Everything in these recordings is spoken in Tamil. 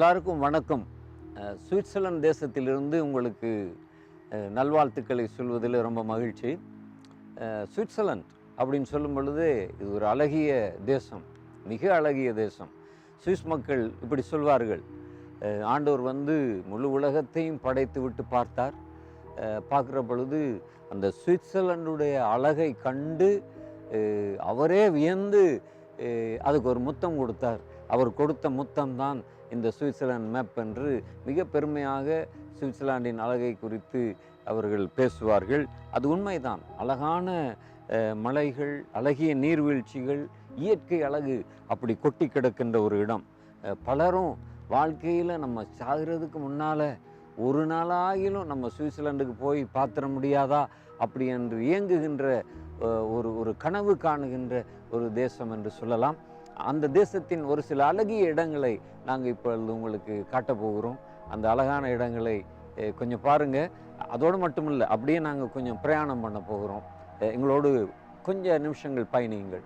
எல்லாருக்கும் வணக்கம். சுவிட்சர்லாந்து தேசத்திலிருந்து உங்களுக்கு நல்வாழ்த்துக்களை சொல்வதில் ரொம்ப மகிழ்ச்சி. சுவிட்சர்லாந்து அப்படின்னு சொல்லும் பொழுது இது ஒரு அழகிய தேசம் மிக அழகிய தேசம். சுவிஸ் மக்கள் இப்படி சொல்வார்கள். ஆண்டவர் வந்து முழு உலகத்தையும் படைத்து விட்டு பார்த்தார். பார்க்குற பொழுது அந்த சுவிட்சர்லாண்டுடைய அழகை கண்டு அவரே வியந்து அதுக்கு ஒரு முத்தம் கொடுத்தார். அவர் கொடுத்த முத்தம் தான் இந்த சுவிட்சர்லாந்து மேப் என்று மிக பெருமையாக சுவிட்சர்லாந்தின் அழகை குறித்து அவர்கள் பேசுவார்கள். அது உண்மைதான். அழகான மலைகள் அழகிய நீர்வீழ்ச்சிகள் இயற்கை அழகு அப்படி கொட்டி கிடக்கின்ற ஒரு இடம். பலரும் வாழ்க்கையில் நம்ம சாகிறதுக்கு முன்னால் ஒரு நாளாகிலும் நம்ம சுவிட்சர்லாண்டுக்கு போய் பார்த்துட முடியாதா? அப்படி என்று இயங்குகின்ற ஒரு ஒரு கனவு காணுகின்ற ஒரு தேசம் என்று சொல்லலாம். அந்த தேசத்தின் ஒரு சில அழகிய இடங்களை நாங்கள் இப்பொழுது உங்களுக்கு காட்டப் போகிறோம். அந்த அழகான இடங்களை கொஞ்சம் பாருங்கள் அதோடு மட்டுமில்லை அப்படியே நாங்கள் கொஞ்சம் பிரயாணம் பண்ண போகிறோம். எங்களோடு கொஞ்சம் நிமிஷங்கள் பயணியுங்கள்.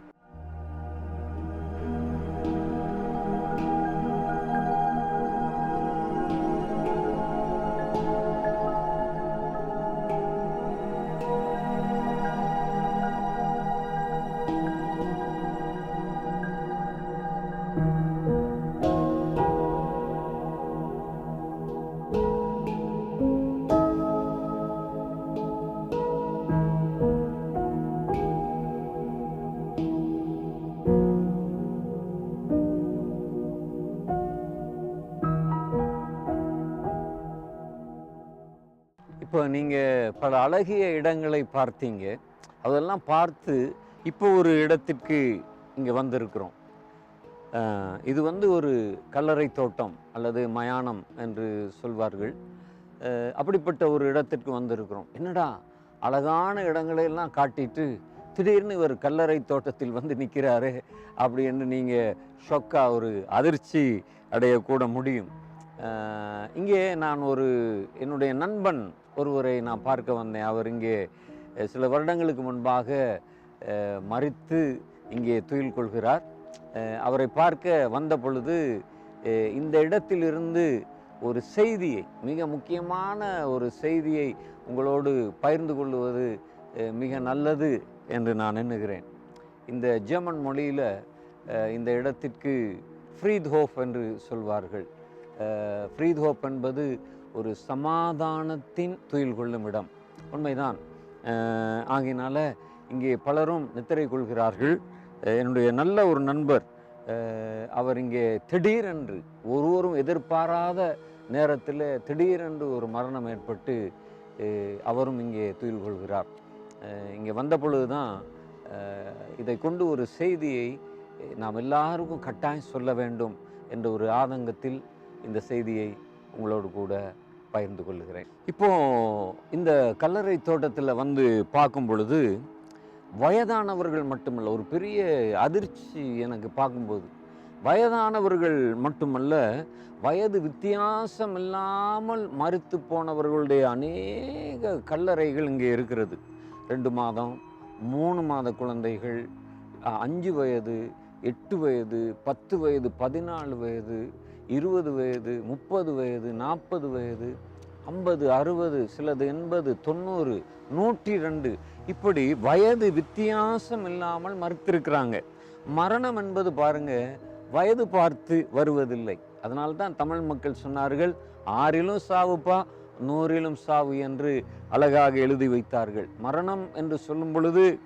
இப்போ நீங்கள் பல அழகிய இடங்களை பார்த்தீங்க. அதெல்லாம் பார்த்து இப்போ ஒரு இடத்திற்கு இங்கே வந்திருக்கிறோம். இது வந்து ஒரு கல்லறை தோட்டம் அல்லது மயானம் என்று சொல்வார்கள். அப்படிப்பட்ட ஒரு இடத்திற்கு வந்திருக்கிறோம். என்னடா அழகான இடங்களை எல்லாம் காட்டிட்டு திடீர்னு இவர் கல்லறை தோட்டத்தில் வந்து நிற்கிறாரு அப்படி என்று நீங்கள் ஷொக்காக ஒரு அதிர்ச்சி அடையக்கூட முடியும். இங்கே நான் ஒரு என்னுடைய நண்பன் ஒருவரை நான் பார்க்க வந்தேன். அவர் இங்கே சில வருடங்களுக்கு முன்பாக மறித்து இங்கே துயில் கொள்கிறார். அவரை பார்க்க வந்த பொழுது இந்த இடத்திலிருந்து ஒரு செய்தியை மிக முக்கியமான ஒரு செய்தியை உங்களோடு பகிர்ந்து கொள்வது மிக நல்லது என்று நான் எண்ணுகிறேன். இந்த ஜெர்மன் மொழியில் இந்த இடத்திற்கு ஃப்ரீத் ஹோப் என்று சொல்வார்கள். ஃப்ரீத் ஹோப் என்பது ஒரு சமாதானத்தின் துயில் கொள்ளும் இடம். உண்மைதான். அஹ், ஆகையினால இங்கே பலரும் நித்திரை கொள்கிறார்கள். என்னுடைய நல்ல ஒரு நண்பர் அவர் இங்கே திடீரென்று ஒருவரும் எதிர்பாராத நேரத்தில் திடீரென்று ஒரு மரணம் ஏற்பட்டு அவரும் இங்கே துயில் கொள்கிறார். இங்கே வந்த பொழுது தான் இதை கொண்டு ஒரு செய்தியை நாம் எல்லாருக்கும் கட்டாயம் சொல்ல வேண்டும் என்ற ஒரு ஆதங்கத்தில் இந்த செய்தியை உங்களோடு கூட பகிர்ந்து கொள்கிறேன் இப்போ இந்த கல்லறை தோட்டத்தில் வந்து பார்க்கும் பொழுது வயதானவர்கள் மட்டுமல்ல ஒரு பெரிய அதிர்ச்சி எனக்கு பார்க்கும்போது வயதானவர்கள் மட்டுமல்ல வயது வித்தியாசம் இல்லாமல் மறுத்து போனவர்களுடைய அநேக கல்லறைகள் இங்கே இருக்கிறது. ரெண்டு மாதம் மூணு மாத குழந்தைகள் அஞ்சு வயது எட்டு வயது பத்து வயது பதினாலு வயது இருபது வயது முப்பது வயது நாற்பது வயது ஐம்பது அறுபது சிலது எண்பது தொண்ணூறு நூற்றி ரெண்டு இப்படி வயது வித்தியாசம் இல்லாமல் மறுத்திருக்கிறாங்க. மரணம் என்பது பாருங்க வயது பார்த்து வருவதில்லை. அதனால்தான் தமிழ் மக்கள் சொன்னார்கள் ஆறிலும் சாவுப்பா நூறிலும் சாவு என்று அழகாக எழுதி வைத்தார்கள். மரணம் என்று சொல்லும் பொழுது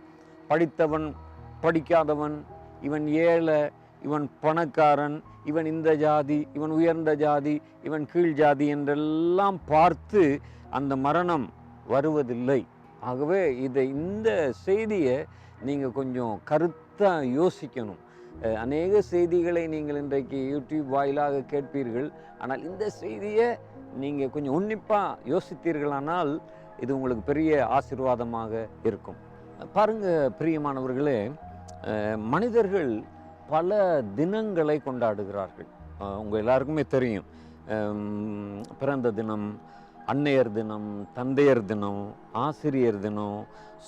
படித்தவன் படிக்காதவன் இவன் ஏழை இவன் பணக்காரன் இவன் இந்த ஜாதி இவன் உயர்ந்த ஜாதி இவன் கீழ் ஜாதி என்றெல்லாம் பார்த்து அந்த மரணம் வருவதில்லை. ஆகவே இதை இந்த செய்தியை நீங்கள் கொஞ்சம் கருத்தாக யோசிக்கணும். அநேக செய்திகளை நீங்கள் இன்றைக்கு யூடியூப் வாயிலாக கேட்பீர்கள். ஆனால் இந்த செய்தியை நீங்கள் கொஞ்சம் உன்னிப்பாக யோசித்தீர்களானால் இது உங்களுக்கு பெரிய ஆசீர்வாதமாக இருக்கும். பாருங்க பிரியமானவர்களே மனிதர்கள் பல தினங்களை கொண்டாடுகிறார்கள். உங்கள் எல்லாருக்குமே தெரியும். பிறந்த தினம் அன்னையர் தினம் தந்தையர் தினம் ஆசிரியர் தினம்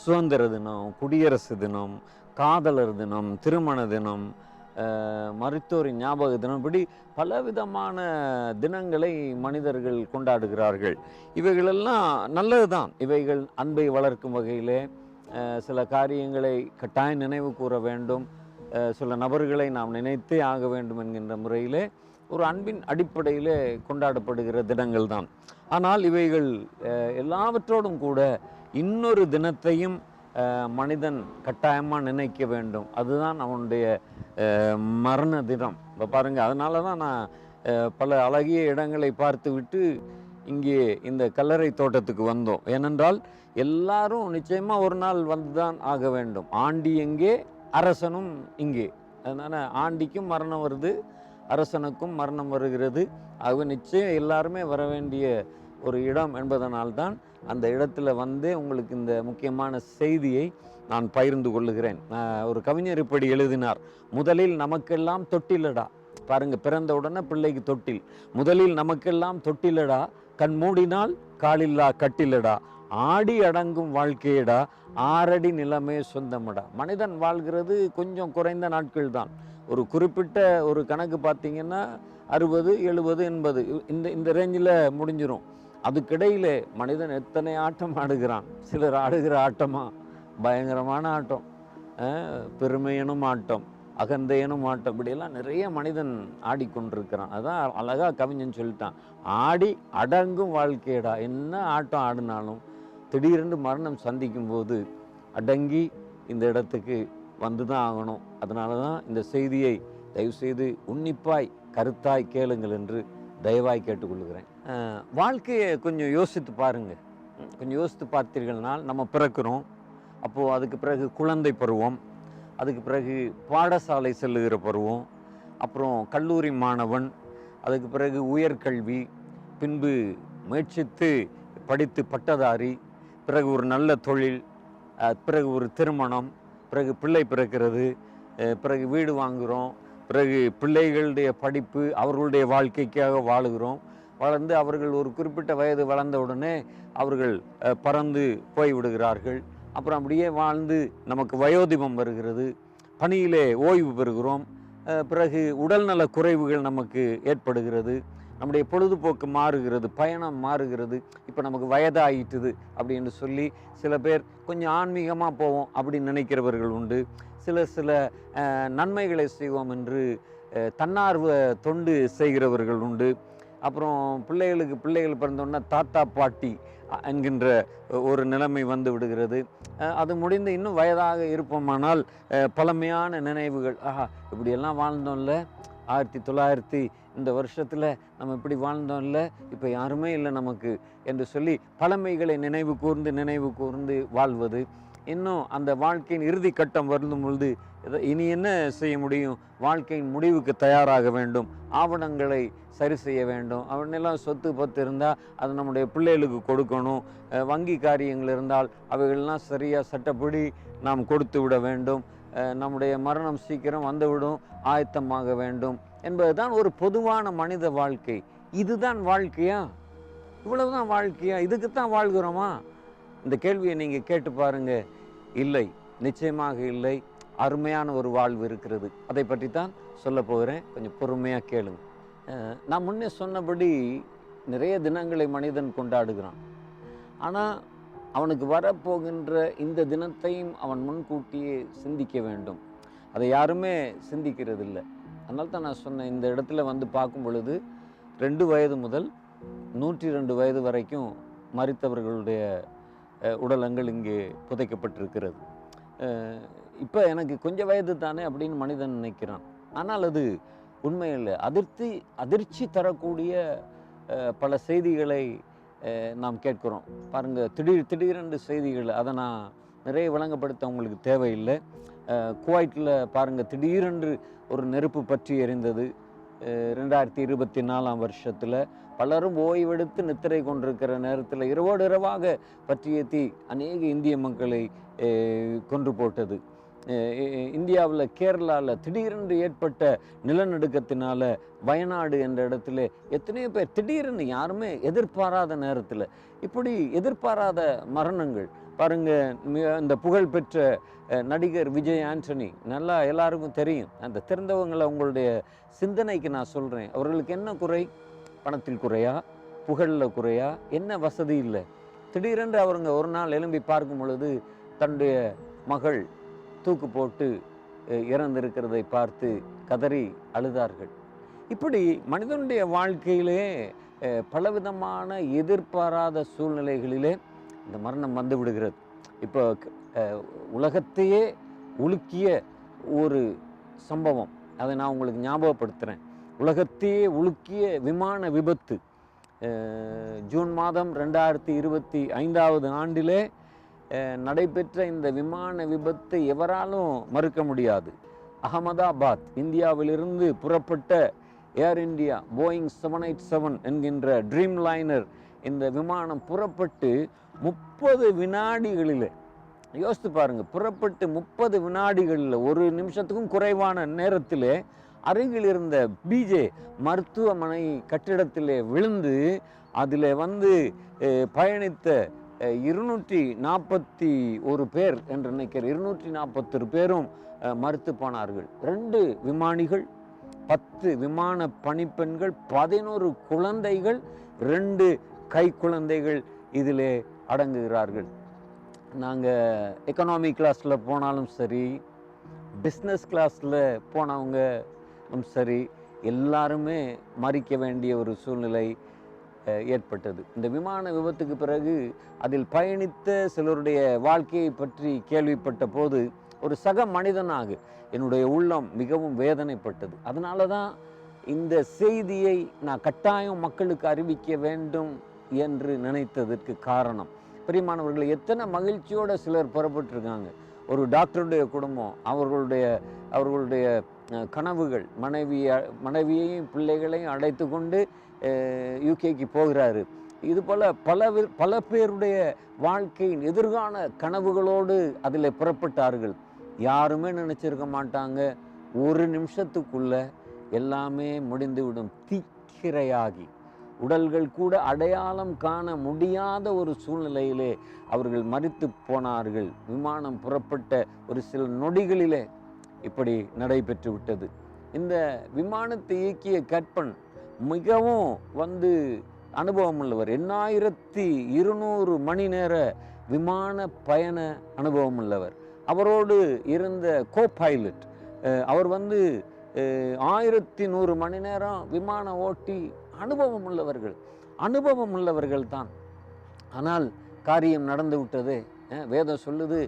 சுதந்திர தினம் குடியரசு தினம் காதலர் தினம் திருமண தினம் மருத்துவர் ஞாபக தினம் இப்படி பலவிதமான தினங்களை மனிதர்கள் கொண்டாடுகிறார்கள். இவைகளெல்லாம் நல்லது தான் இவைகள் அன்பை வளர்க்கும் வகையிலே சில காரியங்களை கட்டாயம் நினைவு கூற வேண்டும். சில நபர்களை நாம் நினைத்தே ஆக வேண்டும் என்கின்ற முறையிலே ஒரு அன்பின் அடிப்படையிலே கொண்டாடப்படுகிற தினங்கள் தான். ஆனால் இவைகள் எல்லாவற்றோடும் கூட இன்னொரு தினத்தையும் மனிதன் கட்டாயமாக நினைக்க வேண்டும். அதுதான் அவனுடைய மரண தினம். இப்போ பாருங்கள் அதனால தான் நான் பல அழகிய இடங்களை பார்த்து விட்டு இங்கே இந்த கல்லறை தோட்டத்துக்கு வந்தோம். ஏனென்றால் எல்லாரும் நிச்சயமாக ஒரு நாள் வந்து தான் ஆக வேண்டும். ஆண்டி எங்கே? அரசனும் இங்கே. அதனால் ஆண்டிக்கும் மரணம் வருது அரசனுக்கும் மரணம் வருகிறது. ஆகவே நிச்சயம் எல்லாருமே வர வேண்டிய ஒரு இடம் என்பதனால்தான் அந்த இடத்துல வந்தே உங்களுக்கு இந்த முக்கியமான செய்தியை நான் பகிர்ந்து கொள்ளுகிறேன். ஒரு கவிஞர் இப்படி எழுதினார் முதலில் நமக்கெல்லாம் தொட்டிலடா. பாருங்க பிறந்த உடனே பிள்ளைக்கு தொட்டில். முதலில் நமக்கெல்லாம் தொட்டிலடா கண் மூடினால் காலில்லா கட்டிலடா. ஆடி அடங்கும் வாழ்க்கையிடா ஆறடி நிலமே சொந்தமடா. மனிதன் வாழ்கிறது கொஞ்சம் குறைந்த நாட்கள் தான் ஒரு குறிப்பிட்ட ஒரு கணக்கு பார்த்தீங்கன்னா அறுபது எழுபது எண்பது இந்த இந்த ரேஞ்சில் முடிஞ்சிடும் அதுக்கிடையிலே மனிதன் எத்தனை ஆட்டம் ஆடுகிறான்? சிலர் ஆடுகிற ஆட்டமா? பயங்கரமான ஆட்டம். பெருமையனும் ஆட்டம் அகந்தையனும் ஆட்டம் இப்படியெல்லாம் நிறைய மனிதன் ஆடிக்கொண்டிருக்கிறான். அதான் அழகாக கவிஞன் சொல்லிட்டான். ஆடி அடங்கும் வாழ்க்கையடா. என்ன ஆட்டம் ஆடினாலும் திடீரென்று மரணம் சந்திக்கும் போது அடங்கி இந்த இடத்துக்கு வந்து தான் ஆகணும். அதனால தான் இந்த செய்தியை தயவுசெய்து உன்னிப்பாய் கருத்தாய் கேளுங்கள் என்று தயவாய் கேட்டுக்கொள்கிறேன். வாழ்க்கையை கொஞ்சம் யோசித்து பாருங்கள் கொஞ்சம் யோசித்து பார்த்தீர்கள்னால் நம்ம பிறக்கிறோம். அப்போது அதுக்கு பிறகு குழந்தை பருவம் அதுக்கு பிறகு பாடசாலை செல்லுகிற பருவம் அப்புறம் கல்லூரி மாணவன் அதுக்கு பிறகு உயர்கல்வி பின்பு முயற்சித்து படித்து பட்டதாரி பிறகு ஒரு நல்ல தொழில் பிறகு ஒரு திருமணம் பிறகு பிள்ளை பிறக்கிறது பிறகு வீடு வாங்குகிறோம் பிறகு பிள்ளைகளுடைய படிப்பு அவர்களுடைய வாழ்க்கைக்காக வாழுகிறோம். வளர்ந்து அவர்கள் ஒரு குறிப்பிட்ட வயது வளர்ந்த உடனே அவர்கள் பறந்து போய் விடுகிறார்கள். அப்புறம் அப்படியே வாழ்ந்து நமக்கு வயோதிபம் வருகிறது. பணியிலே ஓய்வு பெறுகிறோம். பிறகு உடல்நல குறைவுகள் நமக்கு ஏற்படுகிறது. நம்முடைய பொழுதுபோக்கு மாறுகிறது பயணம் மாறுகிறது இப்போ நமக்கு வயதாகிட்டுது அப்படின்னு சொல்லி சில பேர் கொஞ்சம் ஆன்மீகமாக போவோம் அப்படின்னு நினைக்கிறவர்கள் உண்டு. சில சில நன்மைகளை செய்வோம் என்று தன்னார்வ தொண்டு செய்கிறவர்கள் உண்டு. அப்புறம் பிள்ளைகளுக்கு பிள்ளைகள் பிறந்தோன்னா தாத்தா பாட்டி என்கின்ற ஒரு நிலைமை வந்து விடுகிறது. அது முடிந்து இன்னும் வயதாக இருப்போமானால் பழமையான நினைவுகள் ஆஹா இப்படியெல்லாம் வாழ்ந்தோம்ல ஆயிரத்தி தொள்ளாயிரத்தி இந்த வருஷத்தில் நம்ம இப்படி வாழ்ந்தோம்ல இப்போ யாருமே இல்லை நமக்கு என்று சொல்லி பழமைகளை நினைவு கூர்ந்து நினைவு கூர்ந்து வாழ்வது. இன்னும் அந்த வாழ்க்கையின் இறுதி கட்டம் வரும் பொழுது இதை- இனி என்ன செய்ய முடியும்? வாழ்க்கையின் முடிவுக்கு தயாராக வேண்டும். ஆவணங்களை சரி செய்ய வேண்டும். அவனெல்லாம் சொத்து பத்து இருந்தால் அது நம்முடைய பிள்ளைகளுக்கு கொடுக்கணும். வங்கி காரியங்கள் இருந்தால் அவைகள்லாம் சரியாக சட்டப்படி நாம் கொடுத்து விட வேண்டும். நம்முடைய மரணம் சீக்கிரம் வந்துவிடும். ஆயத்தமாக வேண்டும். என்பதுதான் ஒரு பொதுவான மனித வாழ்க்கை. இதுதான் வாழ்க்கையா? இவ்வளவுதான் வாழ்க்கையா? இதுக்குத்தான் வாழ்கிறோமா? இந்த கேள்வியை நீங்கள் கேட்டு பாருங்க. இல்லை நிச்சயமாக இல்லை. அருமையான ஒரு வாழ்வு இருக்கிறது. அதை பற்றி தான் சொல்ல போகிறேன். கொஞ்சம் பொறுமையாக கேளுங்க. நான் முன்னே சொன்னபடி நிறைய தினங்களை மனிதன் கொண்டாடுகிறான். ஆனால் அவனுக்கு வரப்போகின்ற இந்த தினத்தையும் அவன் முன்கூட்டியே சிந்திக்க வேண்டும். அதை யாருமே சிந்திக்கிறதில்லை. அதனால தான் நான் சொன்னேன் இந்த இடத்துல வந்து பார்க்கும் பொழுது ரெண்டு வயது முதல் நூற்றி ரெண்டு வயது வரைக்கும் மறித்தவர்களுடைய உடலங்கள் இங்கே புதைக்கப்பட்டிருக்கிறது. இப்போ எனக்கு கொஞ்சம் வயது தானே அப்படின்னு மனிதன் நினைக்கிறான். ஆனால் அது உண்மையில் அதிர்ச்சி அதிர்ச்சி தரக்கூடிய பல செய்திகளை நாம் கேட்கிறோம். பாருங்கள் திடீர் திடீரென்று செய்திகள் அதை நான் நிறைய விளங்கப்படுத்த உங்களுக்கு தேவையில்லை. குவைட்டில் பாருங்கள் திடீரென்று ஒரு நெருப்பு பற்றி எரிந்தது. ரெண்டாயிரத்தி இருபத்தி நாலாம் வருஷத்தில் பலரும் ஓய்வெடுத்து நித்திரை கொண்டிருக்கிற நேரத்தில் இரவோடு இரவாக பற்றிய தீ அநேக இந்திய மக்களை கொன்று போட்டது. இந்தியாவில் கேரளாவில் திடீரென்று ஏற்பட்ட நிலநடுக்கத்தினால வயநாடு என்ற இடத்துல எத்தனையோ பேர் திடீரென்று யாருமே எதிர்பாராத நேரத்தில் இப்படி எதிர்பாராத மரணங்கள் பாருங்க மி- இந்த புகழ்பெற்ற நடிகர் விஜய் ஆண்டனி. நல்லா எல்லாருக்கும் தெரியும். அந்த தெரிந்தவங்களை அவங்களுடைய சிந்தனைக்கு நான் சொல்கிறேன் அவர்களுக்கு என்ன குறை? பணத்தில் குறையா? புகழில் குறையா? என்ன வசதி இல்லை? திடீரென்று அவருங்க ஒரு நாள் எழும்பி பார்க்கும் பொழுது தன்னுடைய மகள் தூக்கு போட்டு இறந்திருக்கிறதை பார்த்து கதறி அழுதார்கள். இப்படி மனிதனுடைய வாழ்க்கையிலே பலவிதமான எதிர்பாராத சூழ்நிலைகளிலே இந்த மரணம் வந்து விடுகிறது. இப்போ உலகத்தையே உலுக்கிய ஒரு சம்பவம். அதை நான் உங்களுக்கு ஞாபகப்படுத்துகிறேன் உலகத்தையே உலுக்கிய விமான விபத்து ஜூன் மாதம் ரெண்டாயிரத்தி இருபத்தி ஐந்தாவது ஆண்டிலே நடைபெற்ற இந்த விமான விபத்தை எவராலும் மறுக்க முடியாது. அகமதாபாத் இந்தியாவிலிருந்து புறப்பட்ட Air India Boeing seven eight seven என்கின்ற ட்ரீம் லைனர் இந்த விமானம் புறப்பட்டு முப்பது வினாடிகளில் யோசித்து பாருங்கள் புறப்பட்டு முப்பது வினாடிகளில் ஒரு நிமிஷத்துக்கும் குறைவான நேரத்தில் அருகில் இருந்த பிஜே மருத்துவமனை கட்டிடத்திலே விழுந்து அதில் வந்து பயணித்த இருநூற்றி நாற்பத்தி ஒரு பேர் என்று நினைக்கிறேன். இருநூற்றி நாற்பத்தொரு பேரும் மறுத்து போனார்கள். ரெண்டு விமானிகள் பத்து விமான பணிப்பெண்கள் பதினோரு குழந்தைகள் ரெண்டு கை குழந்தைகள் இதிலே அடங்குகிறார்கள். நாங்கள் எக்கனாமி கிளாஸில் போனாலும் சரி பிஸ்னஸ் கிளாஸில் போனவங்களும் சரி எல்லாருமே மறிக்க வேண்டிய ஒரு சூழ்நிலை ஏற்பட்டது. இந்த விமான விபத்துக்கு பிறகு அதில் பயணித்த சிலருடைய வாழ்க்கையை பற்றி கேள்விப்பட்ட போது ஒரு சக மனிதனாக என்னுடைய உள்ளம் மிகவும் வேதனைப்பட்டது. அதனால தான் இந்த செய்தியை நான் கட்டாயம் மக்களுக்கு அறிவிக்க வேண்டும் என்று நினைத்ததற்கு காரணம். பிரியமானவர்கள் எத்தனை மகிழ்ச்சியோடு சிலர் புறப்பட்டிருக்காங்க. ஒரு டாக்டருடைய குடும்பம் அவர்களுடைய அவர்களுடைய கனவுகள் மனைவியை மனைவியையும் பிள்ளைகளையும் அழைத்து கொண்டு யூகேக்கு போகிறாரு. இது போல் பல பல பேருடைய வாழ்க்கையின் எதிர்கால கனவுகளோடு அதில் புறப்பட்டார்கள். யாருமே நினச்சிருக்க மாட்டாங்க. ஒரு நிமிஷத்துக்குள்ள எல்லாமே முடிந்துவிடும். தீக்கிரையாகி. உடல்கள் கூட அடையாளம் காண முடியாத ஒரு சூழ்நிலையிலே அவர்கள் மறித்து போனார்கள். விமானம் புறப்பட்ட ஒரு சில நொடிகளிலே இப்படி நடைபெற்று விட்டது. இந்த விமானத்தை இயக்கிய கற்பன் மிகவும் வந்து அனுபவம் உள்ளவர் எண்ணாயிரத்தி இருநூறு மணி நேர விமான பயண அனுபவம் உள்ளவர் அவரோடு இருந்த கோ பைலட் அவர் வந்து ஆயிரத்தி நூறு மணி நேரம் விமானம் ஓட்டி அனுபவம் உள்ளவர்கள் அனுபவம் உள்ளவர்கள் தான். ஆனால் காரியம் நடந்து விட்டது. வேதம் சொல்லுது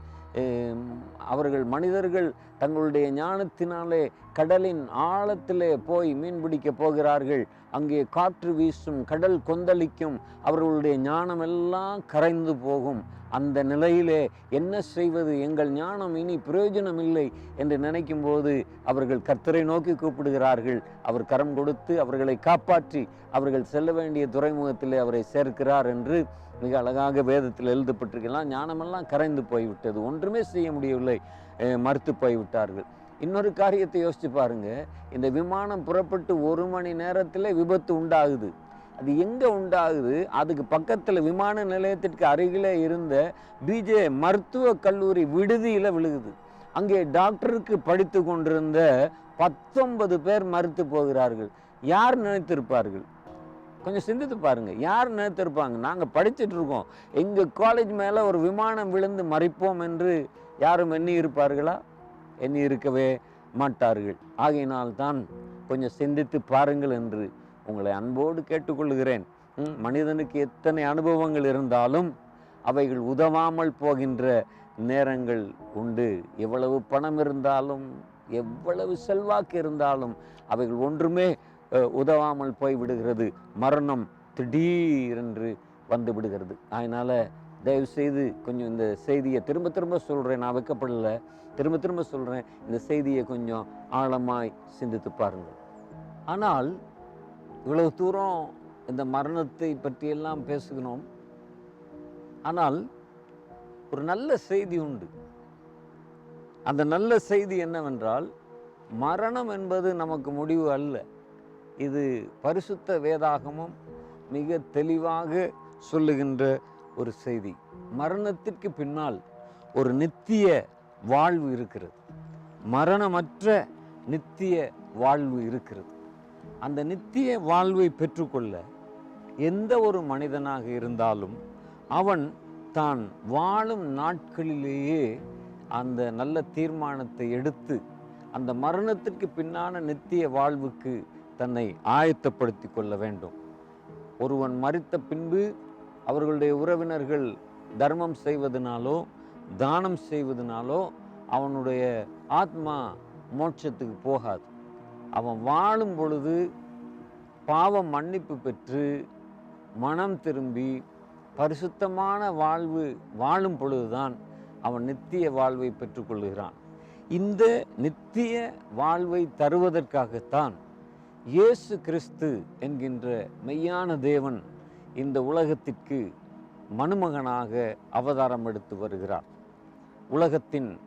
அவர்கள் மனிதர்கள் தங்களுடைய ஞானத்தினாலே கடலின் ஆழத்திலே போய் மீன்பிடிக்க போகிறார்கள். அங்கே காற்று வீசும் கடல் கொந்தளிக்கும் அவர்களுடைய ஞானம் எல்லாம் கரைந்து போகும். அந்த நிலையிலே என்ன செய்வது? எங்கள் ஞானம் இனி பிரயோஜனம் இல்லை என்று நினைக்கும் போது அவர்கள் கர்த்தரை நோக்கி கூப்பிடுகிறார்கள். அவர் கரம் கொடுத்து அவர்களை காப்பாற்றி அவர்கள் செல்ல வேண்டிய துறைமுகத்திலே அவரை சேர்க்கிறார் என்று மிக அழகாக வேதத்தில் எழுதப்பட்டிருக்கலாம். ஞானமெல்லாம் கரைந்து போய்விட்டது. ஒன்றுமே செய்ய முடியவில்லை. மறுத்து போய்விட்டார்கள். இன்னொரு காரியத்தை யோசித்து பாருங்கள் இந்த விமானம் புறப்பட்டு ஒரு மணி நேரத்தில் விபத்து உண்டாகுது. அது எங்கே உண்டாகுது? அதுக்கு பக்கத்தில் விமான நிலையத்திற்கு அருகில் இருந்த பிஜே மருத்துவ கல்லூரி விடுதியில் விழுகுது. அங்கே டாக்டருக்கு படித்து கொண்டிருந்த பத்தொன்பது பேர் மறுத்து போகிறார்கள். யார் நினைத்திருப்பார்கள்? கொஞ்சம் சிந்தித்து பாருங்கள் யார் நினைத்திருப்பாங்க? நாங்கள் படிச்சுட்டு இருக்கோம். எங்கள் காலேஜ் மேலே ஒரு விமானம் விழுந்து மறிப்போம் என்று யாரும் எண்ணி இருப்பார்களா? எண்ணி இருக்கவே மாட்டார்கள். ஆகையினால் தான் கொஞ்சம் சிந்தித்து பாருங்கள் என்று உங்களை அன்போடு கேட்டுக்கொள்கிறேன். மனிதனுக்கு எத்தனை அனுபவங்கள் இருந்தாலும் அவைகள் உதவாமல் போகின்ற நேரங்கள் உண்டு. எவ்வளவு பணம் இருந்தாலும் எவ்வளவு செல்வாக்கு இருந்தாலும் அவைகள் ஒன்றுமே உதவாமல் போய் விடுகிறது மரணம் திடீரென்று வந்து விடுகிறது. அதனால் தயவு செய்து கொஞ்சம் இந்த செய்தியை திரும்ப திரும்ப சொல்கிறேன் நான் வைக்கப்படலை. திரும்ப திரும்ப சொல்கிறேன் இந்த செய்தியை கொஞ்சம் ஆழமாய் சிந்தித்து பாருங்கள். ஆனால் இவ்வளவு தூரம் இந்த மரணத்தை பற்றியெல்லாம் பேசுகிறோம். ஆனால் ஒரு நல்ல செய்தி உண்டு. அந்த நல்ல செய்தி என்னவென்றால் மரணம் என்பது நமக்கு முடிவு அல்ல. இது பரிசுத்த வேதாகமும் மிக தெளிவாக சொல்லுகின்ற ஒரு செய்தி. மரணத்திற்கு பின்னால் ஒரு நித்திய வாழ்வு இருக்கிறது. மரணமற்ற நித்திய வாழ்வு இருக்கிறது. அந்த நித்திய வாழ்வை பெற்றுக்கொள்ள எந்த ஒரு மனிதனாக இருந்தாலும் அவன் தான் வாழும் நாட்களிலேயே அந்த நல்ல தீர்மானத்தை எடுத்து அந்த மரணத்திற்கு பின்னான நித்திய வாழ்வுக்கு தன்னை ஆயத்தப்படுத்தி கொள்ள வேண்டும். ஒருவன் மறித்த பின்பு அவர்களுடைய உறவினர்கள் தர்மம் செய்வதனாலோ தானம் செய்வதனாலோ அவனுடைய ஆத்மா மோட்சத்துக்கு போகாது. அவன் வாழும் பொழுது பாவ மன்னிப்பு பெற்று மனம் திரும்பி பரிசுத்தமான வாழ்வு வாழும் பொழுதுதான் அவன் நித்திய வாழ்வை பெற்றுக்கொள்கிறான். இந்த நித்திய வாழ்வை தருவதற்காகத்தான் இயேசு கிறிஸ்து என்கின்ற மெய்யான தேவன் இந்த உலகத்திற்கு மணுமகனாக அவதாரம் எடுத்து வருகிறார். உலகத்தின்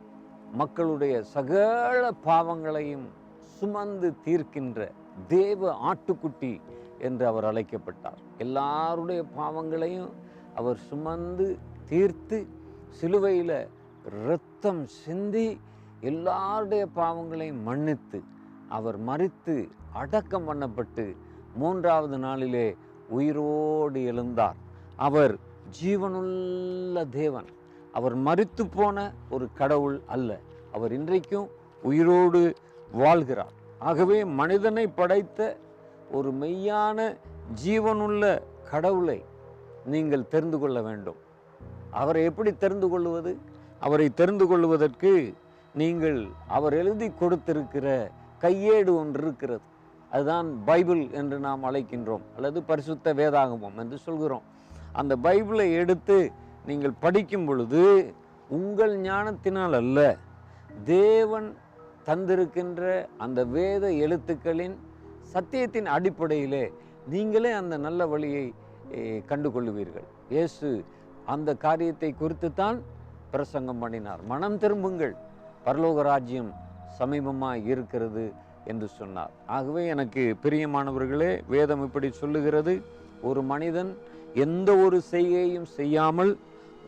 மக்களுடைய சகல பாவங்களையும் சுமந்து தீர்க்கின்ற தேவ ஆட்டுக்குட்டி என்று அவர் அழைக்கப்பட்டார். எல்லாருடைய பாவங்களையும் அவர் சுமந்து தீர்த்து சிலுவையில் இரத்தம் சிந்தி எல்லாருடைய பாவங்களையும் மன்னித்து அவர் மறித்து அடக்கம் பண்ணப்பட்டு மூன்றாவது நாளிலே உயிரோடு எழுந்தார். அவர் ஜீவனுள்ள தேவன். அவர் மறித்து போன ஒரு கடவுள் அல்ல. அவர் இன்றைக்கும் உயிரோடு வாழ்கிறார். ஆகவே மனிதனை படைத்த ஒரு மெய்யான ஜீவனுள்ள கடவுளை நீங்கள் தெரிந்து கொள்ள வேண்டும். அவரை எப்படி தெரிந்து கொள்வது? அவரை தெரிந்து கொள்வதற்கு நீங்கள் அவர் எழுதி கொடுத்திருக்கிற கையேடு ஒன்று இருக்கிறது. அதுதான் பைபிள் என்று நாம் அழைக்கின்றோம் அல்லது பரிசுத்த வேதாகமம் என்று சொல்கிறோம். அந்த பைபிளை எடுத்து நீங்கள் படிக்கும் பொழுது உங்கள் ஞானத்தினால் அல்ல தேவன் தந்திருக்கின்ற அந்த வேத எழுத்துக்களின் சத்தியத்தின் அடிப்படையிலே நீங்களே அந்த நல்ல வழியை கண்டுகொள்ளுவீர்கள். இயேசு அந்த காரியத்தை குறித்து தான் பிரசங்கம் பண்ணினார். மனம் திரும்புங்கள். பரலோக ராஜ்யம் சமீபமாக இருக்கிறது. என்று சொன்னார். ஆகவே எனக்கு பிரியமானவர்களே வேதம் இப்படி சொல்லுகிறது. ஒரு மனிதன் எந்த ஒரு செய்கையும் செய்யாமல்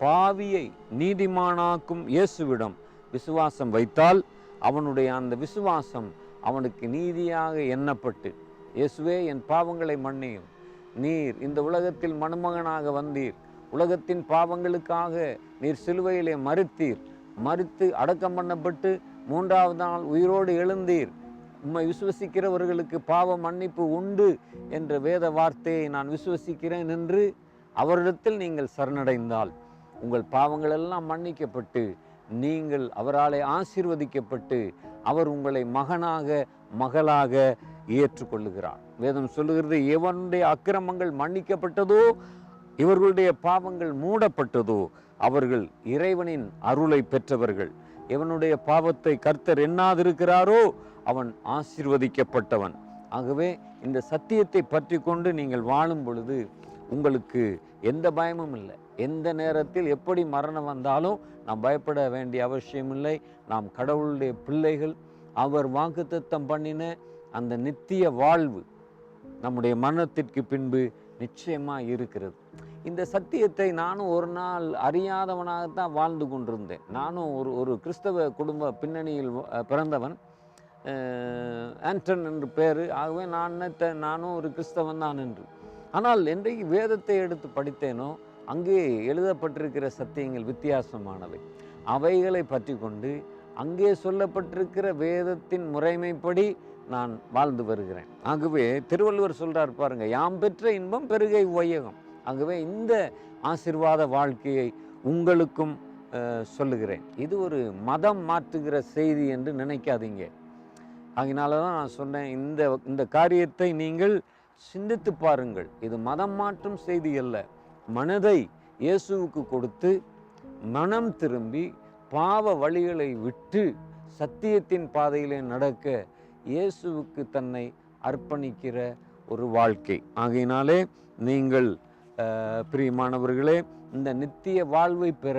பாவியை நீதிமானாக்கும் இயேசுவிடம் விசுவாசம் வைத்தால் அவனுடைய அந்த விசுவாசம் அவனுக்கு நீதியாக எண்ணப்பட்டு இயேசுவே என் பாவங்களை மன்னியும். நீர் இந்த உலகத்தில் மணமகனாக வந்தீர். உலகத்தின் பாவங்களுக்காக நீர் சிலுவையிலே மறுத்தீர். மறுத்து அடக்கம் பண்ணப்பட்டு மூன்றாவது நாள் உயிரோடு எழுந்தீர். உம்மை விசுவசிக்கிறவர்களுக்கு பாவ மன்னிப்பு உண்டு என்ற வேத வார்த்தையை நான் விசுவசிக்கிறேன் என்று அவரிடத்தில் நீங்கள் சரணடைந்தால் உங்கள் பாவங்கள் எல்லாம் மன்னிக்கப்பட்டு நீங்கள் அவராலே ஆசீர்வதிக்கப்பட்டு அவர் உங்களை மகனாக மகளாக ஏற்றுக்கொள்ளுகிறார். வேதம் சொல்லுகிறது எவனுடைய அக்கிரமங்கள் மன்னிக்கப்பட்டதோ இவர்களுடைய பாவங்கள் மூடப்பட்டதோ அவர்கள் இறைவனின் அருளை பெற்றவர்கள். எவனுடைய பாவத்தை கர்த்தர் எண்ணாதிருக்கிறாரோ அவன் ஆசீர்வதிக்கப்பட்டவன். ஆகவே இந்த சத்தியத்தை பற்றி கொண்டு நீங்கள் வாழும் பொழுது உங்களுக்கு எந்த பயமும் இல்லை. எந்த நேரத்தில் எப்படி மரணம் வந்தாலும் நாம் பயப்பட வேண்டிய அவசியம் இல்லை. நாம் கடவுளுடைய பிள்ளைகள் அவர் வாக்குத்தத்தம் பண்ணின அந்த நித்திய வாழ்வு நம்முடைய மரணத்திற்கு பின்பு நிச்சயமாக இருக்கிறது. இந்த சத்தியத்தை நானும் ஒரு நாள் அறியாதவனாகத்தான் வாழ்ந்து கொண்டிருந்தேன். நானும் ஒரு ஒரு கிறிஸ்தவ குடும்ப பின்னணியில் பிறந்தவன். அஹ், ஆண்டன் என்று பேர். ஆகவே நான் நானும் ஒரு கிறிஸ்தவன் தான் என்று. ஆனால் என்றைக்கு வேதத்தை எடுத்து படித்தேனோ அங்கே எழுதப்பட்டிருக்கிற சத்தியங்கள் வித்தியாசமானவை. அவைகளை பற்றி கொண்டு அங்கே சொல்லப்பட்டிருக்கிற வேதத்தின் முறைமைப்படி நான் வாழ்ந்து வருகிறேன். ஆகவே திருவள்ளுவர் சொல்கிறார் பாருங்க யாம் பெற்ற இன்பம் பெருகை உயகம் ஆகவே இந்த ஆசிர்வாத வாழ்க்கையை உங்களுக்கும் சொல்லுகிறேன். இது ஒரு மதம் மாற்றுகிற செய்தி என்று நினைக்காதீங்க. அதனால தான் நான் சொன்னேன் இந்த இந்த காரியத்தை நீங்கள் சிந்தித்து பாருங்கள். இது மதம் மாற்றும் செய்தி அல்ல. மனதை இயேசுவுக்கு கொடுத்து மனம் திரும்பி பாவ வழிகளை விட்டு சத்தியத்தின் பாதையிலே நடக்க இயேசுவுக்கு தன்னை அர்ப்பணிக்கிற ஒரு வாழ்க்கை. ஆகையினாலே நீங்கள் பிரியமானவர்களே இந்த நித்திய வாழ்வை பெற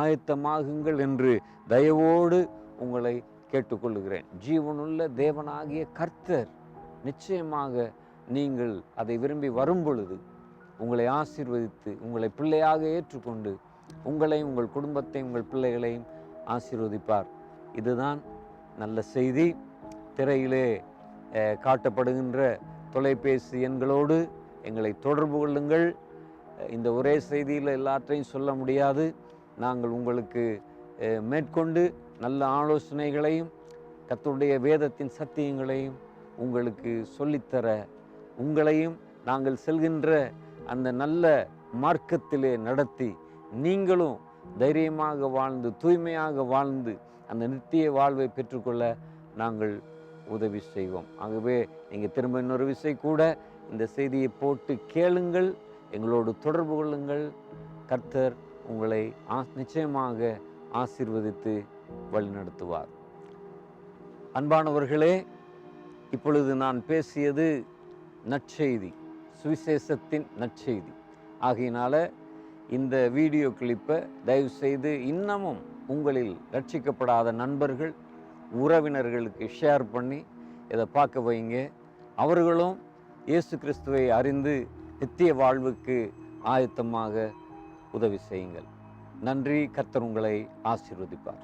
ஆயத்தமாகுங்கள் என்று தயவோடு உங்களை கேட்டுக்கொள்கிறேன் ஜீவனுள்ள தேவனாகிய கர்த்தர் நிச்சயமாக நீங்கள் அதை விரும்பி வரும் பொழுது உங்களை ஆசீர்வதித்து உங்களை பிள்ளையாக ஏற்றுக்கொண்டு உங்களையும் உங்கள் குடும்பத்தையும் உங்கள் பிள்ளைகளையும் ஆசீர்வதிப்பார். இதுதான் நல்ல செய்தி. திரையிலே காட்டப்படுகின்ற தொலைபேசி எண்களோடு எங்களை தொடர்பு கொள்ளுங்கள். இந்த ஒரே செய்தியில் எல்லாற்றையும் சொல்ல முடியாது. நாங்கள் உங்களுக்கு மேற்கொண்டு நல்ல ஆலோசனைகளையும் கர்த்தருடைய வேதத்தின் சத்தியங்களையும் உங்களுக்கு சொல்லித்தர உங்களையும் நாங்கள் செல்கின்ற அந்த நல்ல மார்க்கத்திலே நடத்தி நீங்களும் தைரியமாக வாழ்ந்து தூய்மையாக வாழ்ந்து அந்த நித்திய வாழ்வை பெற்றுக்கொள்ள நாங்கள் உதவி செய்வோம். ஆகவே நீங்கள் திரும்ப இன்னொரு விசை கூட இந்த செய்தியை போட்டு கேளுங்கள். எங்களோடு தொடர்பு கொள்ளுங்கள். கர்த்தர் உங்களை ஆ நிச்சயமாக ஆசீர்வதித்து வழிநடத்துவார். அன்பானவர்களே இப்பொழுது நான் பேசியது நற்செய்தி சுவிசேஷத்தின் நற்செய்தி. ஆகையினால் இந்த வீடியோ கிளிப்பை தயவுசெய்து இன்னமும் உங்களில் ரட்சிக்கப்படாத நண்பர்கள் உறவினர்களுக்கு ஷேர் பண்ணி இதை பார்க்க வைங்க. அவர்களும் இயேசு கிறிஸ்துவை அறிந்து நித்திய வாழ்வுக்கு ஆயத்தமாக உதவி செய்யுங்கள். நன்றி. கர்த்தர் உங்களை ஆசீர்வதிப்பார்.